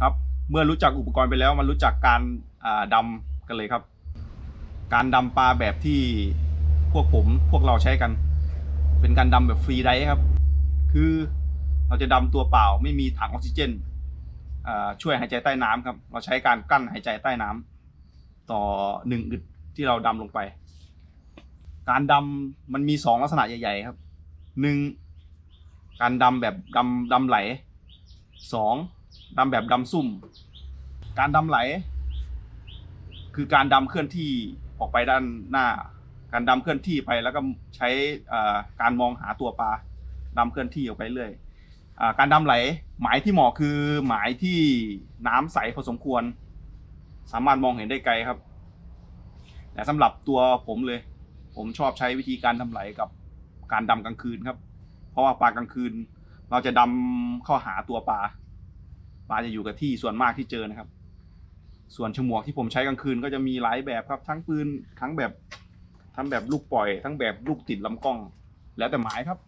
ครับ เมื่อรู้จักอุปกรณ์ไปแล้วมันรู้จักการอ่าดำกันเลยครับ การดำปลาแบบที่พวกผมพวกเราใช้กัน เป็นการดำแบบฟรีไดครับ คือเราจะดำตัวเปล่าไม่มีถังออกซิเจนช่วยหายใจใต้น้ำครับ เราใช้การกั้นหายใจใต้น้ำต่อหนึ่งอึดที่เราดำลงไป การดำมันมีสองลักษณะใหญ่ ๆ ครับหนึ่งการดำแบบดำดำไหลสอง ดำแบบดำซุ่ม การดำไหล คือการดำเคลื่อนที่ออกไปด้านหน้า การดำเคลื่อนที่ไปแล้วก็ใช้การมองหาตัวปลาดำเคลื่อนที่ออกไปเรื่อยอการดำไหลหมายที่เหมาะคือหมายที่น้ำใสพอสมควร สามารถมองเห็นได้ไกลครับ แต่สำหรับตัวผมเลย ผมชอบใช้วิธีการดำไหลกับการดำกลางคืนครับ เพราะว่าปลากลางคืน เราจะดำเข้าหาตัวปลา ปลาจะอยู่กับที่ส่วนมากที่เจอนะครับ ส่วนฉมวกที่ผมใช้กลางคืนก็จะมีหลายแบบครับ ทั้งปืนทั้งแบบทั้งแบบลูกปล่อย ทั้งแบบลูกติดลำกล้อง แล้วแต่หมายครับ